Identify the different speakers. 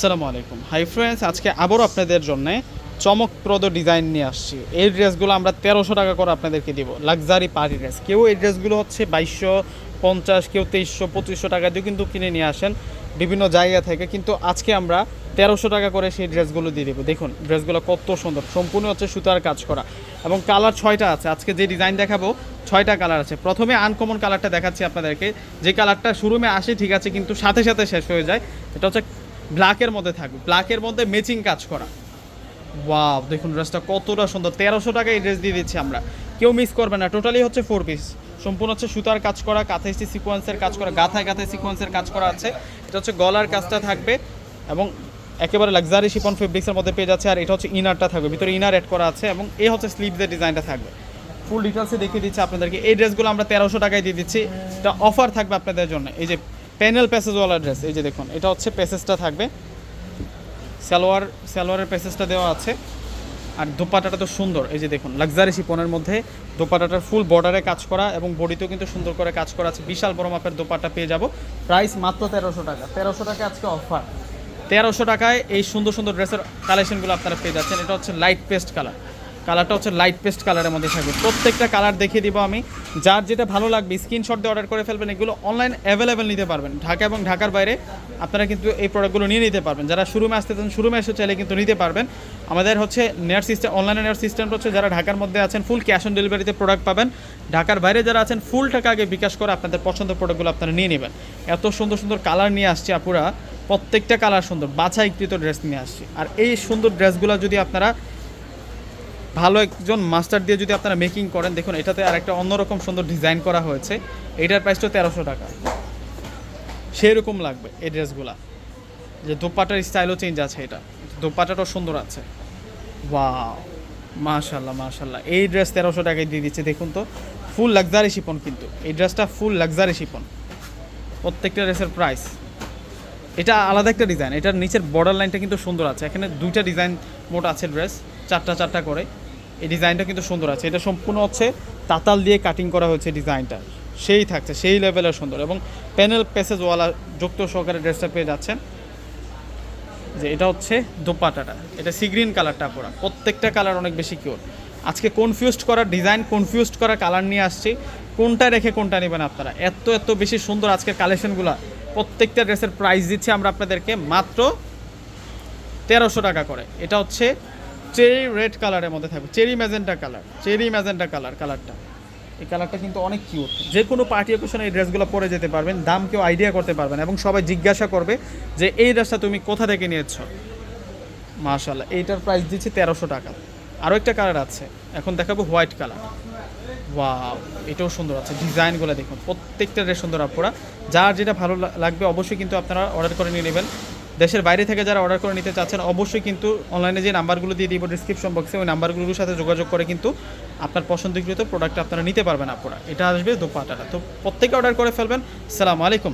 Speaker 1: আসসালামু আলাইকুম। Hi friends আজকে আবারও আপনাদের জন্য চমকপ্রদ ডিজাইন নিয়ে আসছি। এই ড্রেসগুলো আমরা তেরোশো টাকা করে আপনাদেরকে দিব। লাক্সারি পার্টি ড্রেস কেউ এই ড্রেসগুলো হচ্ছে বাইশশো পঞ্চাশ, কেউ তেইশশো, পঁচিশশো টাকা দিয়ে কিন্তু কিনে নিয়ে আসেন বিভিন্ন জায়গা থেকে। কিন্তু আজকে আমরা তেরোশো টাকা করে সেই ড্রেসগুলো দিয়ে দেবো। দেখুন ড্রেসগুলো কত সুন্দর। সম্পূর্ণ হচ্ছে সুতার কাজ করা। এবং কালার ছয়টা আছে। আজকে যে ডিজাইন দেখাবো, ছয়টা কালার আছে। প্রথমে আনকমন কালারটা দেখাচ্ছি আপনাদেরকে। যে কালারটা শুরুমে আসে, ঠিক আছে, কিন্তু সাথে সাথে শেষ হয়ে যায়। এটা হচ্ছে ব্ল্যাকের মধ্যে থাকবে। ব্ল্যাকের মধ্যে ম্যাচিং কাজ করা। ওয়াও দেখুন ড্রেসটা কতটা সুন্দর। তেরোশো টাকা এই ড্রেস দিয়ে দিচ্ছি আমরা। কেউ মিস করবে না। টোটালি হচ্ছে ফোর পিস সম্পূর্ণ হচ্ছে সুতার কাজ করা, কাঁথে সিকোয়েন্সের কাজ করা, গাথায় গাথায় সিকোয়েন্সের কাজ করা আছে। এটা হচ্ছে গলার কাজটা থাকবে এবং একেবারে লাক্সারি শিপন ফেব্রিক্সের মধ্যে পেয়ে যাচ্ছে। আর এটা হচ্ছে ইনারটা থাকবে। ভিতরে ইনার অ্যাড করা আছে এবং এই হচ্ছে স্লিভসের ডিজাইনটা থাকবে। ফুল ডিটেলসে দেখিয়ে দিচ্ছি আপনাদেরকে। এই ড্রেসগুলো আমরা তেরোশো টাকায় দিয়ে দিচ্ছি। এটা অফার থাকবে আপনাদের জন্য। এই যে প্যানেল প্যাসেজওয়ালা ড্রেস এই যে দেখুন, এটা হচ্ছে প্যাসেজটা থাকবে। সালোয়ার, সালোয়ারের প্যাসেজটা দেওয়া আছে। আর দোপাটাটা তো সুন্দর, এই যে দেখুন লাক্সারি শিপনের মধ্যে দোপাটাটার ফুল বর্ডারে কাজ করা এবং বডিতেও কিন্তু সুন্দর করে কাজ করা আছে। বিশাল বড় মাপের দোপাটা পেয়ে যাব। প্রাইস মাত্র তেরোশো টাকা। তেরোশো টাকা আজকে অফার তেরোশো টাকায় এই সুন্দর সুন্দর ড্রেসের কালেকশনগুলো আপনারা পেয়ে যাচ্ছেন। এটা হচ্ছে লাইট পেস্ট কালার কালারটা হচ্ছে লাইট পেস্ট কালারের মধ্যে থাকবে। প্রত্যেকটা কালার দেখিয়ে দিব আমি। যার যেটা ভালো লাগবে স্ক্রিনশট দিয়ে অর্ডার করে ফেলবেন। এগুলো অনলাইন অ্যাভেলেবেল নিতে পারবেন। ঢাকা এবং ঢাকার বাইরে আপনারা কিন্তু এই প্রোডাক্টগুলো নিয়ে নিতে পারবেন। যারা শুরুমে আসতে চান শুরুমে এসে চাইলে কিন্তু নিতে পারবেন। আমাদের হচ্ছে নেট সিস্টেম অনলাইনে নেট সিস্টেম হচ্ছে যারা ঢাকার মধ্যে আছেন ফুল ক্যাশ অন ডেলিভারিতে প্রোডাক্ট পাবেন। ঢাকার বাইরে যারা আছেন ফুল টাকা আগে বিকাশ করে আপনাদের পছন্দের প্রোডাক্টগুলো আপনারা নিয়ে নেবেন। এত সুন্দর সুন্দর কালার নিয়ে আসছি আপুরা। প্রত্যেকটা কালার সুন্দর। বাছাইকৃত ড্রেস নিয়ে আসছি। আর এই সুন্দর ড্রেসগুলো যদি আপনারা ভালো একজন মাস্টার দিয়ে যদি আপনারা মেকিং করেন, দেখুন, এটাতে আর একটা অন্যরকম সুন্দর ডিজাইন করা হয়েছে। এটার প্রাইসটা তেরোশো টাকা। সেই রকম লাগবে এই ড্রেসগুলা যে দোপাটার স্টাইলও চেঞ্জ আছে এটা। দোপাটাটাও সুন্দর আছে। ওয়াও মাশাল্লাহ মাশাল্লাহ এই ড্রেস তেরোশো টাকায় দিয়ে দিচ্ছে, দেখুন তো। ফুল লাক্সারি শিপন কিন্তু। এই ড্রেসটা ফুল লাক্সারি শিপন। প্রত্যেকটা ড্রেসের প্রাইস এটা আলাদা একটা ডিজাইন এটার নিচের বর্ডার লাইনটা কিন্তু সুন্দর আছে। এখানে দুইটা ডিজাইন মোট আছে ড্রেস চারটা চারটা করে। এই ডিজাইনটা কিন্তু সুন্দর আছে। এটা সম্পূর্ণ হচ্ছে তাতাল দিয়ে কাটিং করা হয়েছে ডিজাইনটা। সেই থাকছে, সেই লেভেলের সুন্দর এবং প্যানেল প্যাসেজওয়ালা যুক্ত সহকারে ড্রেসটা পেয়ে যাচ্ছেন। যে এটা হচ্ছে দোপাটাটা। এটা সিগ্রিন কালারটা পরা। প্রত্যেকটা কালার অনেক বেশি কিওর আজকে কনফিউজড করার ডিজাইন কনফিউজড করা কালার নিয়ে আসছি। কোনটা রেখে কোনটা নেবেন আপনারা? এত এত বেশি সুন্দর আজকের কালেকশনগুলো প্রত্যেকটা ড্রেসের প্রাইস দিচ্ছি আমরা আপনাদেরকে মাত্র তেরোশো টাকা করে। এটা হচ্ছে চেরি রেড কালারের মধ্যে থাকবে। Cherry magenta colour. Cherry magenta colour কালারটা। এই কালারটা কিন্তু অনেক কিউট যে কোনো পার্টি অকেশনে এই ড্রেসগুলো পরে যেতে পারবেন দাম কেউ আইডিয়া করতে পারবেন এবং সবাই জিজ্ঞাসা করবে যে এই ড্রেসটা তুমি কোথা থেকে নিয়েছো? মাশাল্লাহ এইটার প্রাইস দিচ্ছি তেরোশো টাকা। আরও একটা কালার আছে এখন দেখাবো হোয়াইট কালার। ওয়াও এটাও সুন্দর আছে ডিজাইনগুলো দেখুন প্রত্যেকটা ড্রেস সুন্দর আপনারা যার যেটা ভালো লাগবে অবশ্যই কিন্তু আপনারা অর্ডার করে নিয়ে নেবেন। দেশের বাইরে থেকে যারা অর্ডার করে নিতে চাচ্ছেন, অবশ্যই কিন্তু অনলাইনে যে নাম্বারগুলো দিয়ে দিব ডিসক্রিপশন বক্সে ওই নাম্বারগুলোর সাথে যোগাযোগ করে কিন্তু আপনার পছন্দকৃত প্রোডাক্ট আপনারা নিতে পারবেন আপনারা। এটা আসবে দোপাটাটা। তো প্রত্যেকে অর্ডার করে ফেলবেন। সালাম আলাইকুম।